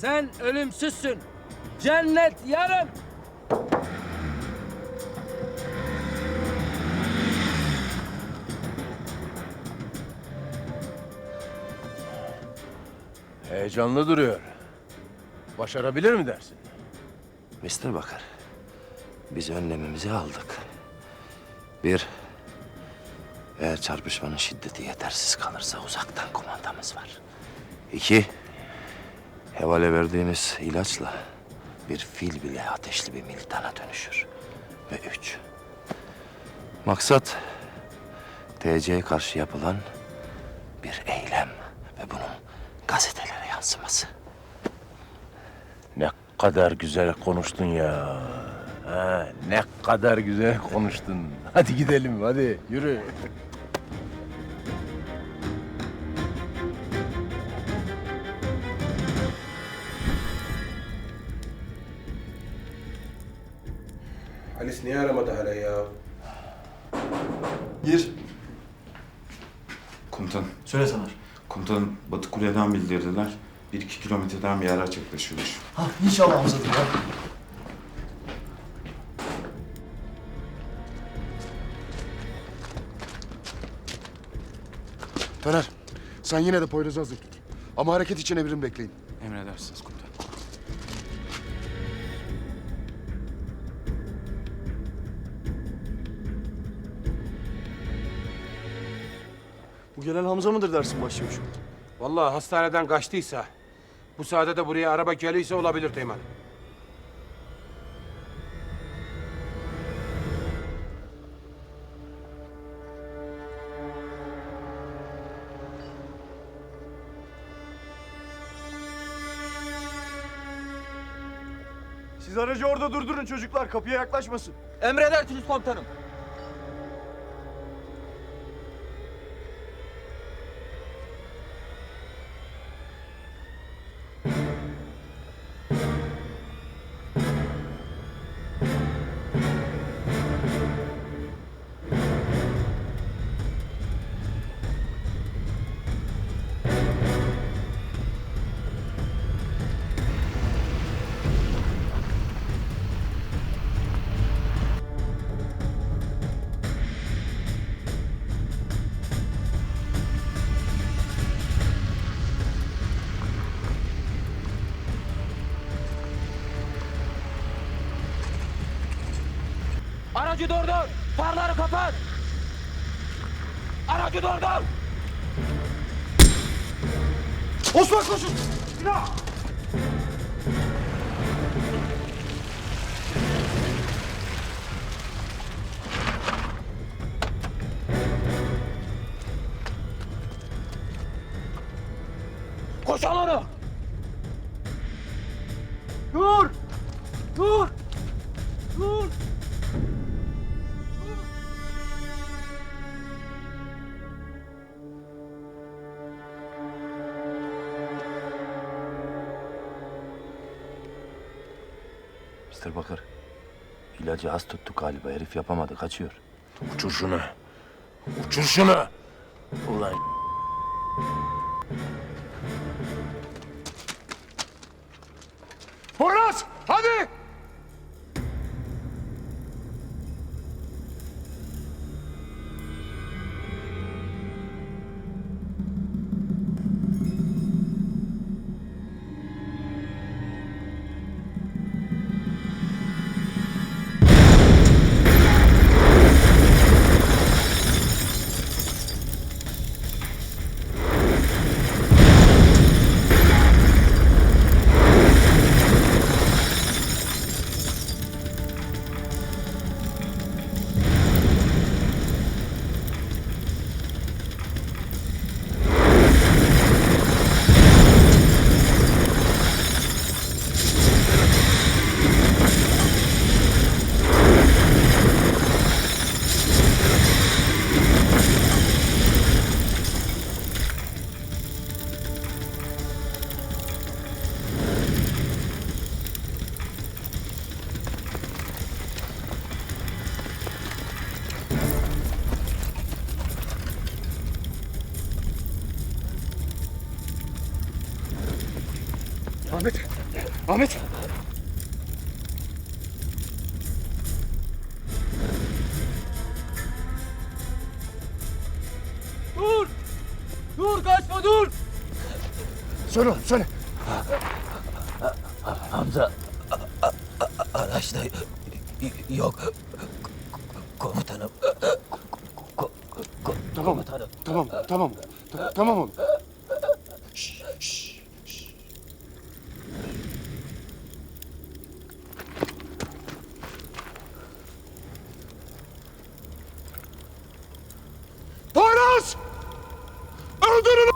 Sen ölümsüzsün. Cennet yarın. Heyecanlı duruyor. Başarabilir mi dersin? Mister Bakır, biz önlemimizi aldık. Bir, eğer çarpışmanın şiddeti yetersiz kalırsa uzaktan kumandamız var. İki, hevale verdiğimiz ilaçla bir fil bile ateşli bir militana dönüşür. Ve üç, maksat TC'ye karşı yapılan bir eylem ve bunun gazetelere yansıması. Ne kadar güzel konuştun ya. Ha, ne kadar güzel konuştun. Hadi gidelim hadi yürü. Halis niye aramadı hala ya? Gir. Komutan, Söyle Taner. komutanım Batı Kule'den bildirdiler. Bir iki kilometreden bir araç yaklaşıyormuş. Ha inşallah Hamza'dır ya. Taner, sen yine de Poyraz'ı hazır tut. Ama hareket için emrim bekleyin. Emredersiniz komutanım. Bu gelen Hamza mıdır dersin başçavuşum? Vallahi hastaneden kaçtıysa, bu saatte de buraya araba geliyse olabilir Teğmen. Siz aracı orada durdurun çocuklar kapıya yaklaşmasın. Emredersiniz komutanım. Aracı durdur. Farları kapat. Aracı durdur. Osman koşun! Koş al onu. Dur! Dur! Mister Bakır, ilacı az tuttuk galiba. Herif yapamadı, kaçıyor. Uçur şunu. Uçur şunu. Ulan Poyraz, hadi! Ahmet! Ahmet! Dur! Dur kaçma dur! Söyle oğlum söyle. Hamza araçta yok komutanım. Tamam tamam tamam Ta- tamam oğlum. Öldürün!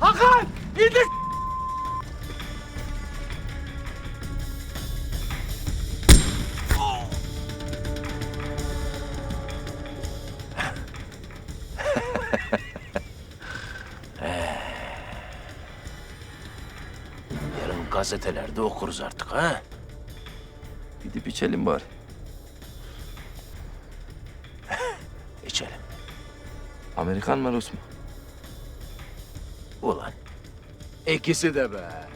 Hakan! İndir! Gazetelerde okuruz artık ha. Gidip içelim bari. İçelim. Amerikan mı Rus mu? Ulan. İkisi de be.